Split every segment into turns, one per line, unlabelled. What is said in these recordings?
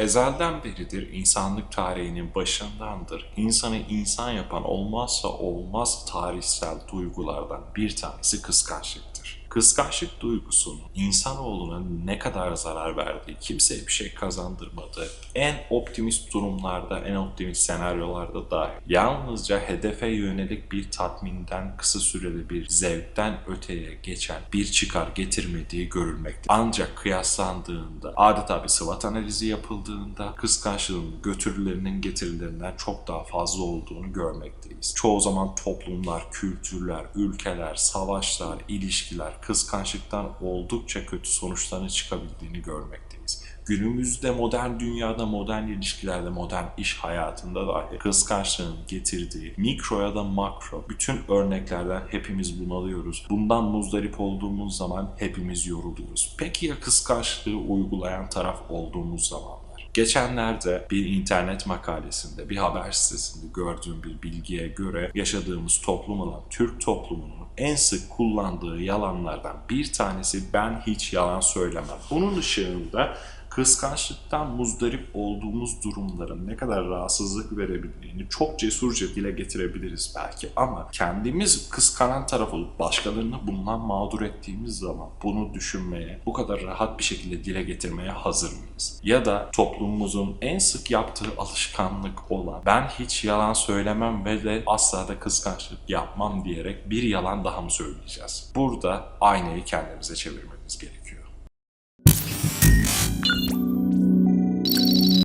ezelden beridir insanlık tarihinin başındandır. İnsanı insan yapan olmazsa olmaz tarihsel duygulardan bir tanesi kıskançlıktır. Kıskançlık duygusunun insanoğluna ne kadar zarar verdiği, kimseye bir şey kazandırmadığı, en optimist durumlarda, en optimist senaryolarda dahi yalnızca hedefe yönelik bir tatminden, kısa süreli bir zevkten öteye geçen bir çıkar getirmediği görülmektedir. Ancak kıyaslandığında, adeta bir SWOT analizi yapıldığında kıskançlığın götürülerinin getirilerinden çok daha fazla olduğunu görmekteyiz. Çoğu zaman toplumlar, kültürler, ülkeler, savaşlar, ilişkiler kıskançlıktan oldukça kötü sonuçların çıkabildiğini görmekteyiz. Günümüzde modern dünyada, modern ilişkilerde, modern iş hayatında dahi kıskançlığın getirdiği mikro ya da makro bütün örneklerden hepimiz bunalıyoruz. Bundan muzdarip olduğumuz zaman hepimiz yoruluyoruz. Peki ya kıskançlığı uygulayan taraf olduğumuz zaman? Geçenlerde bir internet makalesinde, bir haber sitesinde gördüğüm bir bilgiye göre yaşadığımız toplum olan Türk toplumunun en sık kullandığı yalanlardan bir tanesi ben hiç yalan söylemem. Bunun ışığında kıskançlıktan muzdarip olduğumuz durumların ne kadar rahatsızlık verebildiğini çok cesurca dile getirebiliriz belki ama kendimiz kıskanan taraf olup başkalarını bundan mağdur ettiğimiz zaman bunu düşünmeye, bu kadar rahat bir şekilde dile getirmeye hazır mıyız? Ya da toplumumuzun en sık yaptığı alışkanlık olan ben hiç yalan söylemem ve de asla da kıskançlık yapmam diyerek bir yalan daha mı söyleyeceğiz? Burada aynayı kendimize çevirmemiz gerekiyor.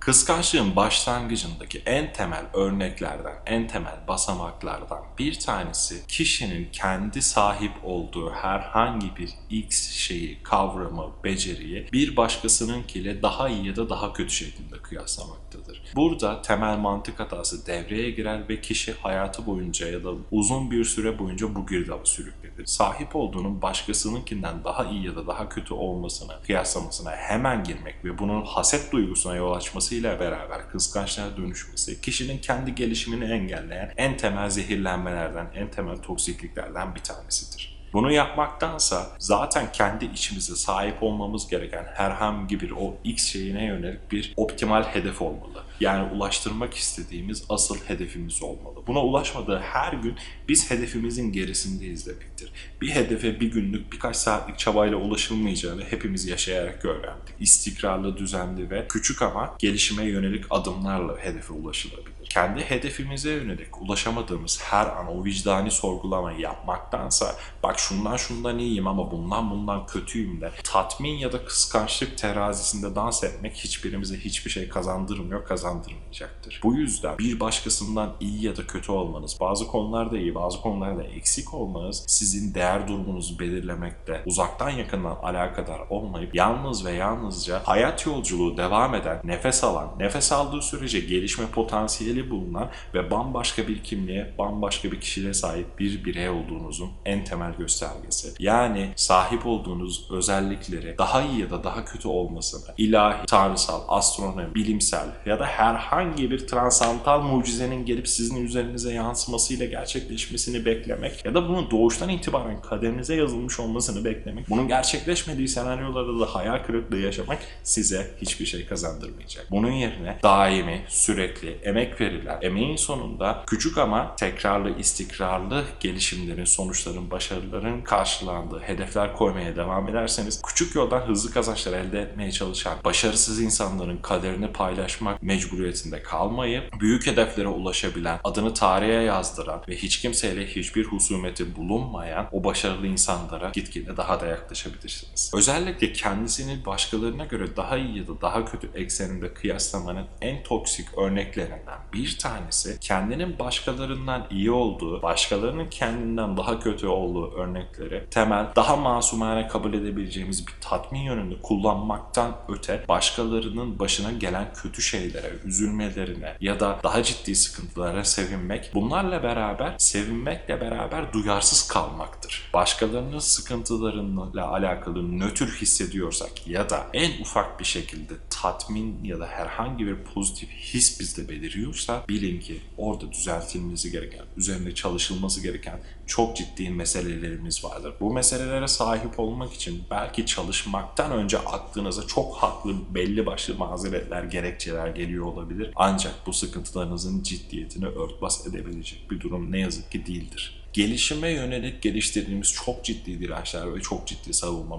Kıskançlığın başlangıcındaki en temel örneklerden, en temel basamaklardan bir tanesi kişinin kendi sahip olduğu herhangi bir X şeyi, kavramı, beceriyi bir başkasınınkiyle daha iyi ya da daha kötü şekilde kıyaslamaktadır. Burada temel mantık hatası devreye girer ve kişi hayatı boyunca ya da uzun bir süre boyunca bu girdaba sürüklenir. Sahip olduğunun başkasınınkinden daha iyi ya da daha kötü olmasına, kıyaslamasına hemen girmek ve bunun haset duygusuna yol açması ile beraber kıskançlığa dönüşmesi kişinin kendi gelişimini engelleyen en temel zehirlenmelerden, en temel toksikliklerden bir tanesidir. Bunu yapmaktansa zaten kendi içimize sahip olmamız gereken herhangi bir o X şeyine yönelik bir optimal hedef olmalı. Yani ulaştırmak istediğimiz asıl hedefimiz olmalı. Buna ulaşmadığı her gün biz hedefimizin gerisindeyiz demektir. Bir hedefe bir günlük birkaç saatlik çabayla ulaşılmayacağını hepimiz yaşayarak öğrendik. İstikrarlı, düzenli ve küçük ama gelişime yönelik adımlarla hedefe ulaşılabilir. Kendi hedefimize yönelik ulaşamadığımız her an o vicdani sorgulamayı yapmaktansa bak şundan şundan iyiyim ama bundan bundan kötüyüm de tatmin ya da kıskançlık terazisinde dans etmek hiçbirimize hiçbir şey kazandırmıyor, kazandırmayacaktır. Bu yüzden bir başkasından iyi ya da kötü olmanız, bazı konularda iyi, bazı konularda eksik olmanız sizin değer durumunuzu belirlemekte uzaktan yakından alakadar olmayıp yalnız ve yalnızca hayat yolculuğu devam eden, nefes alan, nefes aldığı sürece gelişme potansiyeli bulunan ve bambaşka bir kimliğe, bambaşka bir kişiliğe sahip bir birey olduğunuzun en temel göstergesi. Yani sahip olduğunuz özellikleri daha iyi ya da daha kötü olmasını ilahi, tanrısal, astronomi, bilimsel ya da herhangi bir transantal mucizenin gelip sizin üzerinize yansımasıyla gerçekleşmesini beklemek ya da bunun doğuştan itibaren kaderinize yazılmış olmasını beklemek, bunun gerçekleşmediği senaryolarda da hayal kırıklığı yaşamak size hiçbir şey kazandırmayacak. Bunun yerine daimi, sürekli, emek verilen, emeğin sonunda küçük ama tekrarlı, istikrarlı gelişimlerin, sonuçların, başarıların karşılandığı hedefler koymaya devam ederseniz küçük yoldan hızlı kazançlar elde etmeye çalışan başarısız insanların kaderini paylaşmak mecburiyetinde kalmayıp büyük hedeflere ulaşabilen, adını tarihe yazdıran ve hiç kimseyle hiçbir husumeti bulunmayan o başarılı insanlara gitgide daha da yaklaşabilirsiniz. Özellikle kendisini başkalarına göre daha iyi ya da daha kötü ekseninde kıyaslamanın en toksik örneklerinden bir tanesi kendinin başkalarından iyi olduğu, başkalarının kendinden daha kötü olduğu örnekleri temel, daha masumane kabul edebileceğimiz bir tatmin yönünde kullanmaktan öte başkalarının başına gelen kötü şeylere, üzülmelerine ya da daha ciddi sıkıntılara sevinmek, bunlarla beraber sevinmekle beraber duyarsız kalmaktır. Başkalarının sıkıntılarıyla alakalı nötr hissediyorsak ya da en ufak bir şekilde tatmin ya da herhangi bir pozitif his bizde beliriyorsa bilin ki orada düzeltilmesi gereken, üzerinde çalışılması gereken çok ciddi meselelerimiz vardır. Bu meselelere sahip olmak için belki çalışmaktan önce aklınıza çok haklı belli başlı mazeretler, gerekçeler geliyor olabilir. Ancak bu sıkıntılarınızın ciddiyetini örtbas edebilecek bir durum ne yazık ki değildir gelişime yönelik geliştirdiğimiz çok ciddi dirençler ve çok ciddi savunma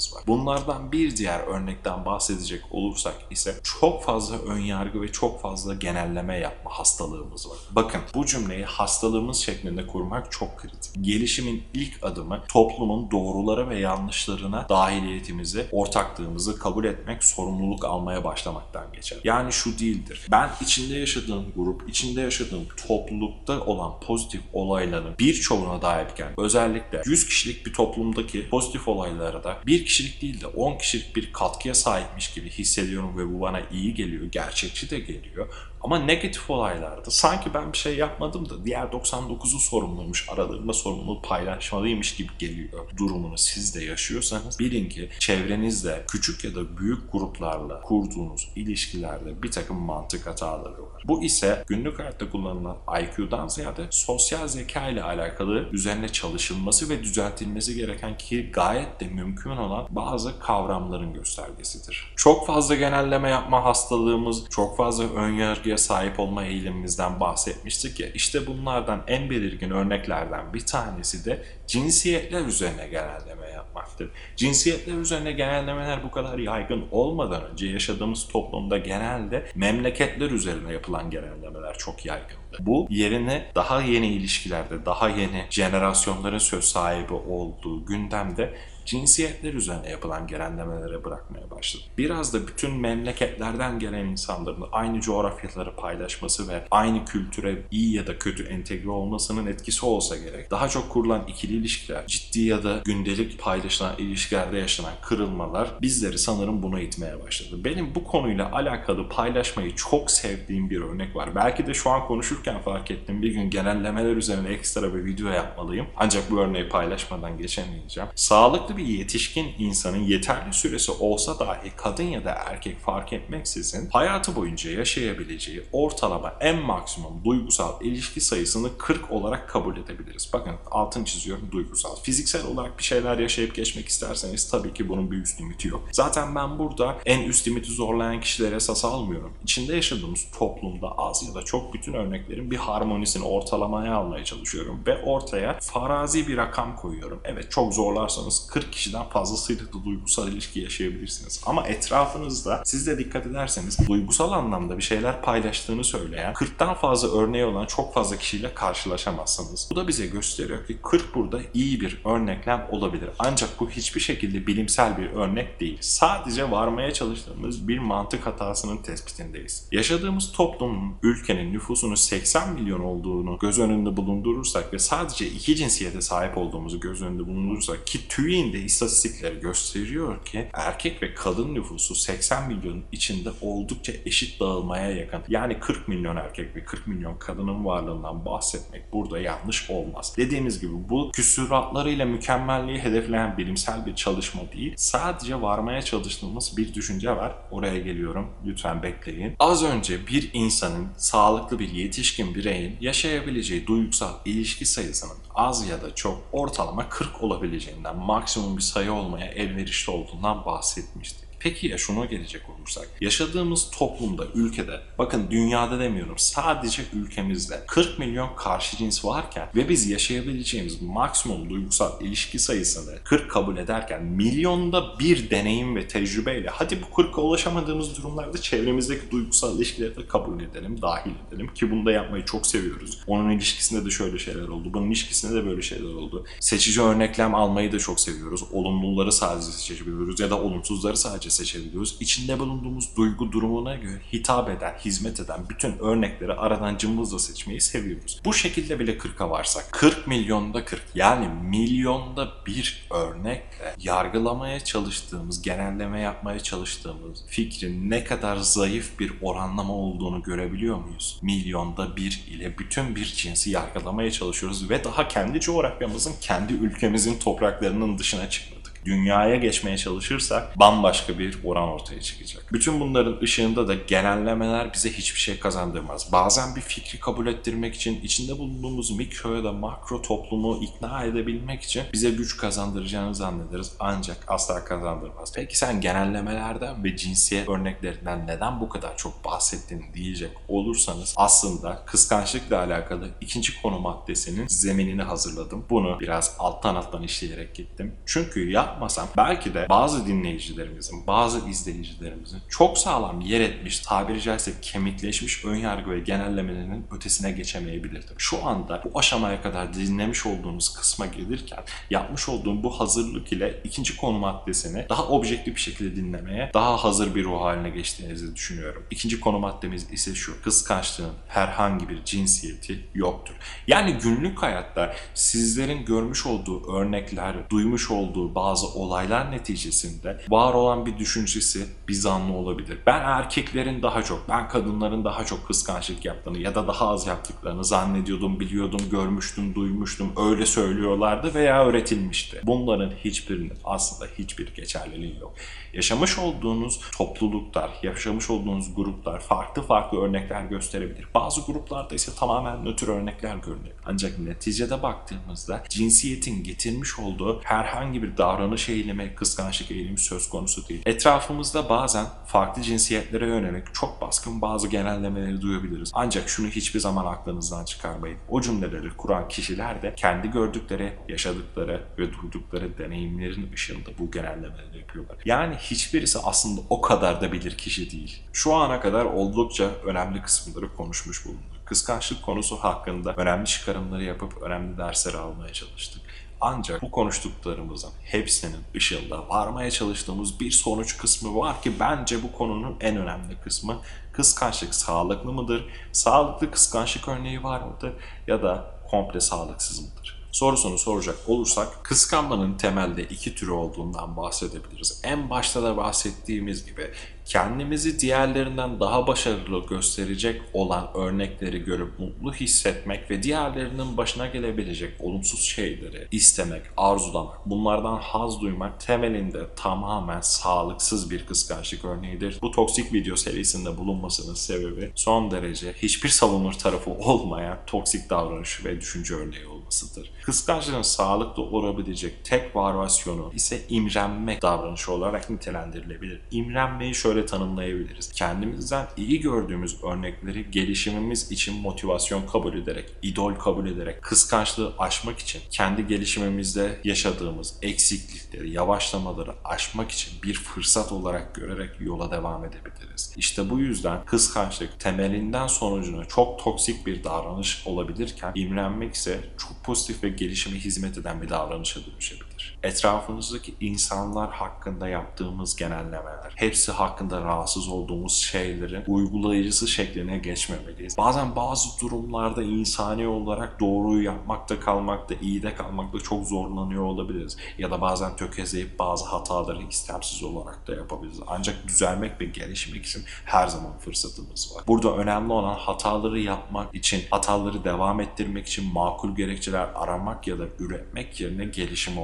mekanizmalarımız var. Bunlardan bir diğer örnekten bahsedecek olursak ise çok fazla önyargı ve çok fazla genelleme yapma hastalığımız var. Bakın bu cümleyi hastalığımız şeklinde kurmak çok kritik. Gelişimin ilk adımı toplumun doğrulara ve yanlışlarına dahiliyetimizi, ortaklığımızı kabul etmek, sorumluluk almaya başlamaktan geçer. Yani şu değildir. Ben içinde yaşadığım grup, içinde yaşadığım toplulukta olan pozitif olaylar olayların birçoğuna dahilken özellikle 100 kişilik bir toplumdaki pozitif olaylara da bir kişilik değil de 10 kişilik bir katkıya sahipmiş gibi hissediyorum ve bu bana iyi geliyor, gerçekçi de geliyor. Ama negatif olaylarda sanki ben bir şey yapmadım da diğer 99'u sorumluymuş, aralarında sorumluluğu paylaşmalıymış gibi geliyor durumunu siz de yaşıyorsanız bilin ki çevrenizde küçük ya da büyük gruplarla kurduğunuz ilişkilerde bir takım mantık hataları var. Bu ise günlük hayatta kullanılan IQ'dan ziyade sosyal zeka ile alakalı üzerine çalışılması ve düzeltilmesi gereken ki gayet de mümkün olan bazı kavramların göstergesidir. Çok fazla genelleme yapma hastalığımız, çok fazla önyargı bilgiye sahip olma eğilimimizden bahsetmiştik ya. İşte bunlardan en belirgin örneklerden bir tanesi de cinsiyetler üzerine genelleme yapmaktır. Cinsiyetler üzerine genellemeler bu kadar yaygın olmadan önce yaşadığımız toplumda genelde memleketler üzerine yapılan genellemeler çok yaygındı. Bu yerine daha yeni ilişkilerde, daha yeni jenerasyonların söz sahibi olduğu gündemde cinsiyetler üzerine yapılan genellemelere bırakmaya başladı. Biraz da bütün memleketlerden gelen insanların aynı coğrafyaları paylaşması ve aynı kültüre iyi ya da kötü entegre olmasının etkisi olsa gerek. Daha çok kurulan ikili ilişkiler, ciddi ya da gündelik paylaşılan ilişkilerde yaşanan kırılmalar bizleri sanırım buna itmeye başladı. Benim bu konuyla alakalı paylaşmayı çok sevdiğim bir örnek var. Belki de şu an konuşurken fark ettim. Bir gün genellemeler üzerine ekstra bir video yapmalıyım. Ancak bu örneği paylaşmadan geçemeyeceğim. Sağlıklı bir yetişkin insanın yeterli süresi olsa dahi kadın ya da erkek fark etmeksizin hayatı boyunca yaşayabileceği ortalama en maksimum duygusal ilişki sayısını 40 olarak kabul edebiliriz. Bakın altın çiziyorum duygusal. Fiziksel olarak bir şeyler yaşayıp geçmek isterseniz tabii ki bunun bir üst limiti yok. Zaten ben burada en üst limiti zorlayan kişilere esas almıyorum. İçinde yaşadığımız toplumda az ya da çok bütün örneklerin bir harmonisini ortalamaya almaya çalışıyorum ve ortaya farazi bir rakam koyuyorum. Evet çok zorlarsanız 40 kişiden fazlasıyla da duygusal ilişki yaşayabilirsiniz. Ama etrafınızda siz de dikkat ederseniz duygusal anlamda bir şeyler paylaştığını söyleyen 40'tan fazla örneği olan çok fazla kişiyle karşılaşamazsınız. Bu da bize gösteriyor ki 40 burada iyi bir örneklem olabilir. Ancak bu hiçbir şekilde bilimsel bir örnek değil. Sadece varmaya çalıştığımız bir mantık hatasının tespitindeyiz. Yaşadığımız toplumun, ülkenin nüfusunun 80 milyon olduğunu göz önünde bulundurursak ve sadece iki cinsiyete sahip olduğumuzu göz önünde bulundurursak ki TÜİ'nin de istatistikleri gösteriyor ki erkek ve kadın nüfusu 80 milyon içinde oldukça eşit dağılmaya yakın. Yani 40 milyon erkek ve 40 milyon kadının varlığından bahsetmek burada yanlış olmaz. Dediğimiz gibi bu küsuratlarıyla mükemmelliği hedefleyen bilimsel bir çalışma değil. Sadece varmaya çalıştığımız bir düşünce var. Oraya geliyorum. Lütfen bekleyin. Az önce bir insanın sağlıklı bir yetişkin bireyin yaşayabileceği duygusal ilişki sayısının az ya da çok ortalama 40 olabileceğinden maksimum bir sayı olmaya elverişli olduğundan bahsetmiştik. Peki ya şuna gelecek olursak, yaşadığımız toplumda, ülkede, bakın dünyada demiyorum, sadece ülkemizde 40 milyon karşı cins varken ve biz yaşayabileceğimiz maksimum duygusal ilişki sayısını 40 kabul ederken milyonda bir deneyim ve tecrübeyle hadi bu 40'a ulaşamadığımız durumlarda çevremizdeki duygusal ilişkileri de kabul edelim, dahil edelim ki bunu da yapmayı çok seviyoruz. Onun ilişkisinde de şöyle şeyler oldu, bunun ilişkisinde de böyle şeyler oldu. Seçici örneklem almayı da çok seviyoruz. Olumluları sadece seçebiliyoruz ya da olumsuzları sadece seçebiliyoruz. İçinde bulunduğumuz duygu durumuna göre hitap eden, hizmet eden bütün örnekleri aradan cımbızla seçmeyi seviyoruz. Bu şekilde bile 40'a varsak 40 milyonda 40 yani milyonda bir örnekle yargılamaya çalıştığımız, genelleme yapmaya çalıştığımız fikrin ne kadar zayıf bir oranlama olduğunu görebiliyor muyuz? Milyonda bir ile bütün bir cinsi yargılamaya çalışıyoruz ve daha kendi coğrafyamızın, kendi ülkemizin topraklarının dışına çıkmadık. Dünyaya geçmeye çalışırsak bambaşka bir oran ortaya çıkacak. Bütün bunların ışığında da genellemeler bize hiçbir şey kazandırmaz. Bazen bir fikri kabul ettirmek için içinde bulunduğumuz mikro ya da makro toplumu ikna edebilmek için bize güç kazandıracağını zannederiz ancak asla kazandırmaz. Peki sen genellemelerden ve cinsiyet örneklerinden neden bu kadar çok bahsettin diyecek olursanız aslında kıskançlıkla alakalı ikinci konu maddesinin zeminini hazırladım. Bunu biraz alttan alttan işleyerek gittim. Çünkü yapmasam belki de bazı dinleyicilerimizin, bazı izleyicilerimizin çok sağlam yer etmiş, tabiri caizse kemikleşmiş önyargı ve genellemelerinin ötesine geçemeyebilirdim. Şu anda bu aşamaya kadar dinlemiş olduğunuz kısma gelirken yapmış olduğum bu hazırlık ile ikinci konu maddesini daha objektif bir şekilde dinlemeye daha hazır bir ruh haline geçtiğinizi düşünüyorum. İkinci konu maddemiz ise şu. Kıskançlığın herhangi bir cinsiyeti yoktur. Yani günlük hayatta sizlerin görmüş olduğu örnekler, duymuş olduğu bazı olaylar neticesinde var olan bir düşüncesi bir zanlı olabilir. Ben erkeklerin daha çok, ben kadınların daha çok kıskançlık yaptığını ya da daha az yaptıklarını zannediyordum, biliyordum, görmüştüm, duymuştum, öyle söylüyorlardı veya öğretilmişti. Bunların hiçbirinin aslında hiçbir geçerliliği yok. Yaşamış olduğunuz topluluklar, yaşamış olduğunuz gruplar farklı farklı örnekler gösterebilir. Bazı gruplarda ise tamamen nötr örnekler görünür. Ancak neticede baktığımızda cinsiyetin getirmiş olduğu herhangi bir davranış eğilimi, kıskançlık eğilimi söz konusu değil. Etrafımızda bazen farklı cinsiyetlere yönelik çok baskın bazı genellemeleri duyabiliriz. Ancak şunu hiçbir zaman aklınızdan çıkarmayın. O cümleleri kuran kişiler de kendi gördükleri, yaşadıkları ve duydukları deneyimlerin ışığında bu genellemeleri yapıyorlar. Yani hiçbirisi aslında o kadar da bilir kişi değil. Şu ana kadar oldukça önemli kısımları konuşmuş bulunduk. Kıskançlık konusu hakkında önemli çıkarımları yapıp önemli dersleri almaya çalıştık. Ancak bu konuştuklarımızın hepsinin ışığında varmaya çalıştığımız bir sonuç kısmı var ki bence bu konunun en önemli kısmı. Kıskançlık sağlıklı mıdır? Sağlıklı kıskançlık örneği var mıdır? Ya da komple sağlıksız mıdır? Sorusunu soracak olursak kıskanmanın temelde iki türü olduğundan bahsedebiliriz. En başta da bahsettiğimiz gibi kendimizi diğerlerinden daha başarılı gösterecek olan örnekleri görüp mutlu hissetmek ve diğerlerinin başına gelebilecek olumsuz şeyleri istemek, arzulamak, bunlardan haz duymak temelinde tamamen sağlıksız bir kıskançlık örneğidir. Bu toksik video serisinde bulunmasının sebebi son derece hiçbir savunur tarafı olmayan toksik davranış ve düşünce örneği olmasıdır. Kıskançlığın sağlıklı olabilecek tek varyasyonu ise imrenmek davranışı olarak nitelendirilebilir. İmrenmeyi şöyle tanımlayabiliriz. Kendimizden iyi gördüğümüz örnekleri gelişimimiz için motivasyon kabul ederek, idol kabul ederek, kıskançlığı aşmak için kendi gelişimimizde yaşadığımız eksiklikleri, yavaşlamaları aşmak için bir fırsat olarak görerek yola devam edebiliriz. İşte bu yüzden kıskançlık temelinden sonucuna çok toksik bir davranış olabilirken imrenmek ise çok pozitif ve gelişime hizmet eden bir davranışa dönüşebilir. Etrafımızdaki insanlar hakkında yaptığımız genellemeler, hepsi hakkında rahatsız olduğumuz şeylerin uygulayıcısı şekline geçmemeliyiz. Bazen bazı durumlarda insani olarak doğruyu yapmakta kalmakta, iyide kalmakta çok zorlanıyor olabiliriz. Ya da bazen tökezleyip bazı hataları istemsiz olarak da yapabiliriz. Ancak düzelmek ve gelişmek için her zaman fırsatımız var. Burada önemli olan hataları yapmak için, hataları devam ettirmek için makul gerekçeler aramak ya da üretmek yerine gelişime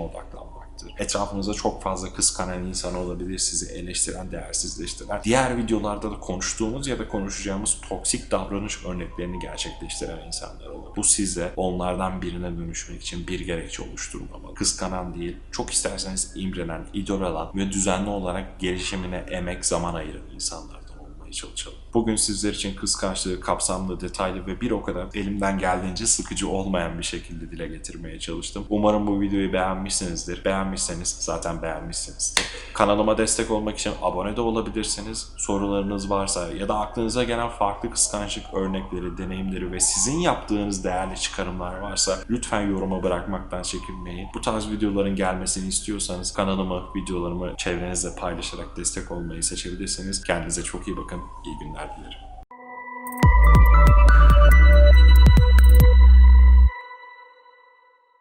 odaklanmaktır. Etrafınızda çok fazla kıskanan insan olabilir, sizi eleştiren, değersizleştiren. Diğer videolarda da konuştuğumuz ya da konuşacağımız toksik davranış örneklerini gerçekleştiren insanlar olur. Bu size onlardan birine dönüşmek için bir gerekçe oluşturmamalı. Kıskanan değil, çok isterseniz imrenen, idol alan ve düzenli olarak gelişimine emek, zaman ayıran insanlardan olmaya çalışalım. Bugün sizler için kıskançlığı kapsamlı, detaylı ve bir o kadar elimden geldiğince sıkıcı olmayan bir şekilde dile getirmeye çalıştım. Umarım bu videoyu beğenmişsinizdir. Beğenmişseniz zaten beğenmişsinizdir. Kanalıma destek olmak için abone de olabilirsiniz. Sorularınız varsa ya da aklınıza gelen farklı kıskançlık örnekleri, deneyimleri ve sizin yaptığınız değerli çıkarımlar varsa lütfen yoruma bırakmaktan çekinmeyin. Bu tarz videoların gelmesini istiyorsanız kanalımı, videolarımı çevrenizde paylaşarak destek olmayı seçebilirsiniz. Kendinize çok iyi bakın. İyi günler dilerim.